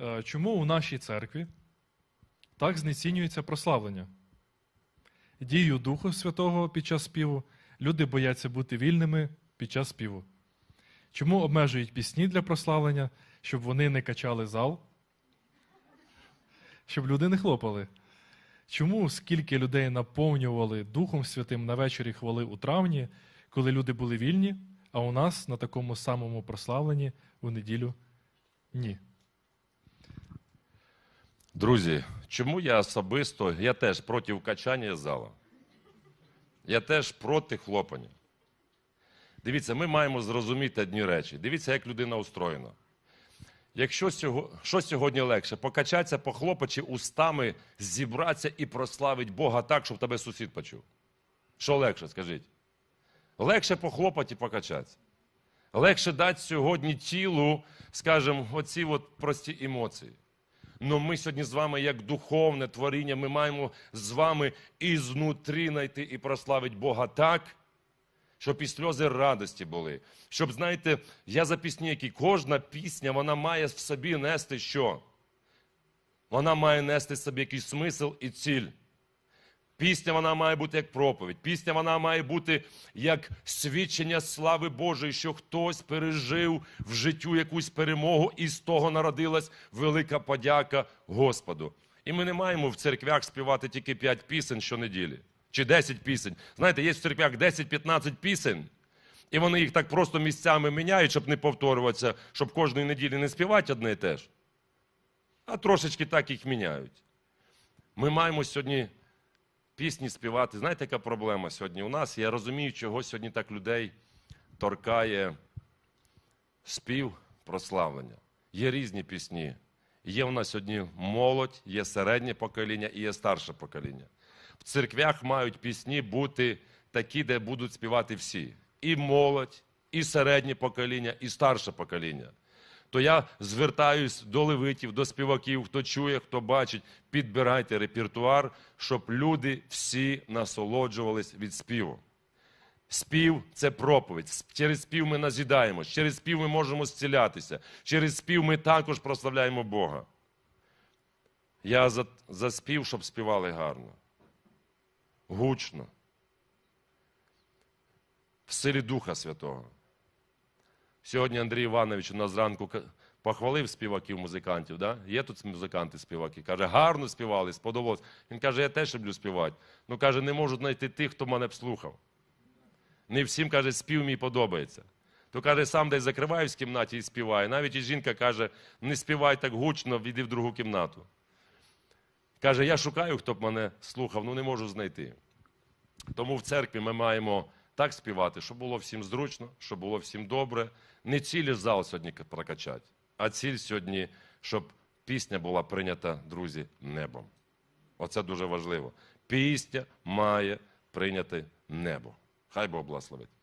Е, Чому у нашій церкві так знецінюється прославлення? Дію Духу Святого під час співу люди бояться бути вільними під час співу. Чому обмежують пісні для прославлення, щоб вони не качали зал? Щоб люди не хлопали. Чому скільки людей наповнювали Духом Святим на вечорі хвали у травні, коли люди були вільні, а у нас на такому самому прославленні у неділю ні? Друзі, чому я особисто, я теж проти качання зала. Я теж проти хлопання. Дивіться, ми маємо зрозуміти одні речі. Дивіться, як людина устроєна. Якщо сього, що сьогодні легше? Покачатися, похлопачи устами, зібратися і прославити Бога так, щоб тебе сусід почув. Що легше, скажіть? Легше похлопати і покачатися. Легше дати сьогодні тілу, скажімо, оці от прості емоції. Но ми сьогодні з вами, як духовне творіння, ми маємо з вами ізнутрі знайти і прославити Бога так, щоб і сльози радості були. Щоб, знаєте, я за пісні, які кожна пісня, вона має в собі нести що? Вона має нести в собі якийсь смисл і ціль. Пісня вона має бути як проповідь. Пісня вона має бути як свідчення слави Божої, що хтось пережив в життю якусь перемогу, і з того народилась велика подяка Господу. І ми не маємо в церквях співати тільки 5 пісень щонеділі чи 10 пісень. Знаєте, є в церквях 10-15 пісень, і вони їх так просто місцями міняють, щоб не повторюватися, щоб кожної неділі не співати одне і те ж. А трошечки так їх міняють. Ми маємо сьогодні пісні співати. Знаєте, яка проблема сьогодні у нас? Я розумію, чого сьогодні так людей торкає спів прославлення. Є різні пісні. Є у нас сьогодні молодь, є середнє покоління і є старше покоління. В церквях мають пісні бути такі, де будуть співати всі. І молодь, і середнє покоління, і старше покоління. То я звертаюсь до левитів, до співаків, хто чує, хто бачить, підбирайте репертуар, щоб люди всі насолоджувались від співу. Спів це проповідь. Через спів ми назідаємось, через спів ми можемо зцілятися, через спів ми також прославляємо Бога. Я за, за спів, щоб співали гарно, гучно, в силі Духа Святого. Сьогодні Андрій Іванович у нас зранку похвалив співаків, музикантів. Да? Є тут музиканти, співаки. Каже, гарно співали, сподобалось. Він каже, я теж люблю співати. Ну каже, не можу знайти тих, хто мене б слухав. Не всім каже, спів мій подобається. То каже, сам десь закриваюсь в кімнаті і співаю. Навіть і жінка каже, не співай так гучно, віди в другу кімнату. Каже, я шукаю, хто б мене слухав, ну не можу знайти. Тому в церкві ми маємо так співати, щоб було всім зручно, щоб було всім добре. Не цілі зал сьогодні прокачати, а ціль сьогодні, щоб пісня була прийнята, друзі, небом. Оце дуже важливо. Пісня має прийняти небо. Хай Бог благословить.